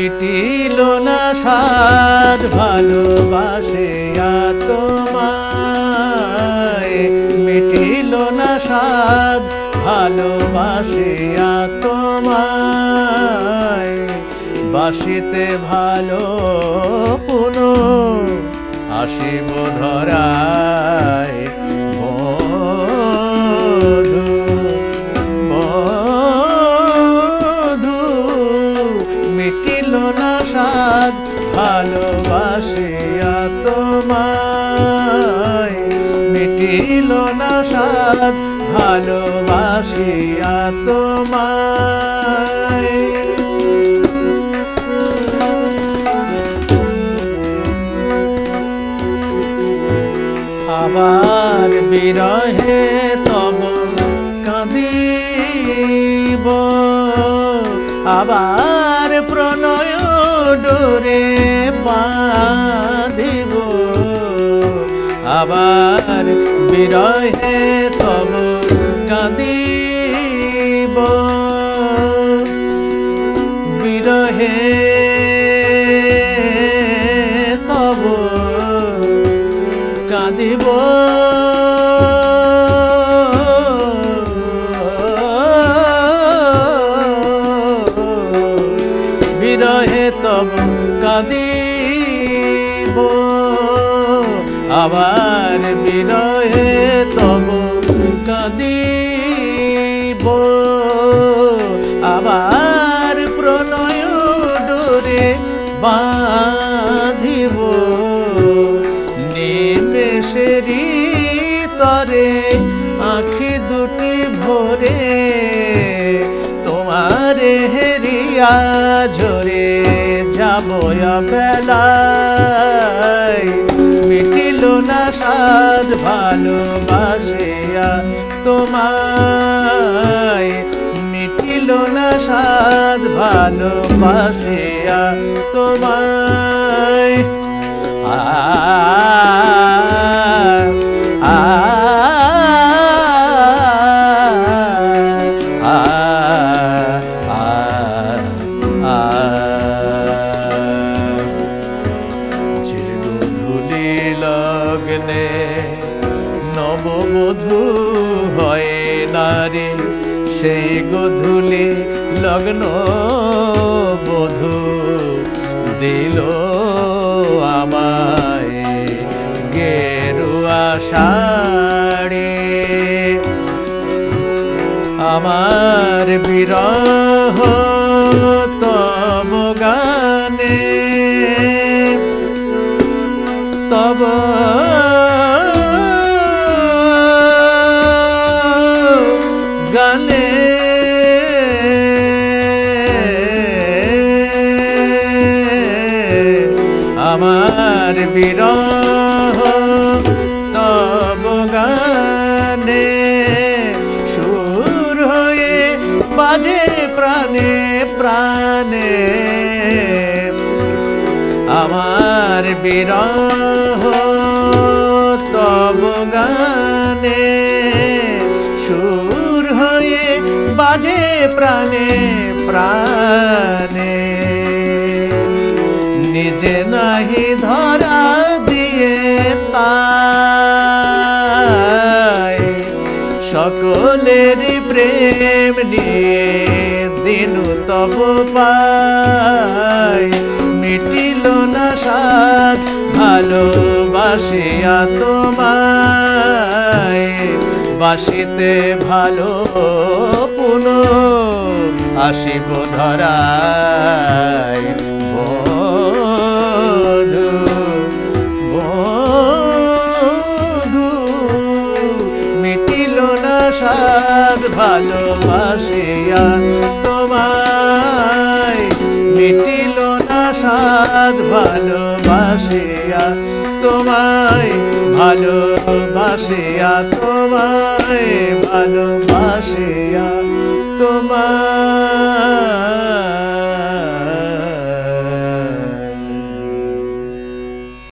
মিটিল না সাদ ভালোবাসে তোমায় মিটিল না সাদ ভালোবাসে তোমায় বাসিতে ভালো পুন, আসিব ধরা না সাদ ভালোবাসিয়া তোমায়। আবার বিরহে তব কাঁদিব। আবার প্রণয় ডোরে বাঁধিব। আবার বিরহে তব কাঁদিব। বিরহে আবার বিনয়ে তব কাঁদিব। আবার প্রণয় ডোরে বাঁধিব। নিমেষেরই তরে আখি দুটি ভরে তোমার হেরিয়া ঝরে যাব মিটিল না সাদ ভালোবাসিয়া তোমায়। মিটিল না সাদ ভালোবাসিয়া তোমায়। আ লগ্নে নববধূ হয় নারী, সেই গধূলি লগ্ন বধূ দিল আমায় গেরুয়া শাড়ি। আমার বিরহ তব আমার বিরহ, তব গানে সুর হয়ে বাজে প্রাণে প্রাণে। আমার বিরহ, তব গানে সুর হয়ে বাজে প্রাণে প্রাণে। নিজে নাহি ধরা দিয়ে তাই সকলের প্রেম নিয়ে দিন তব পাই। মিটিল না সাত ভালোবাসিয়া তোমায় বাসিতে ভালো পুন আসিব ধরায় সাদ ভালোবাসিয়া তোমায় ভালোবাসিয়া তোমায় তোমায়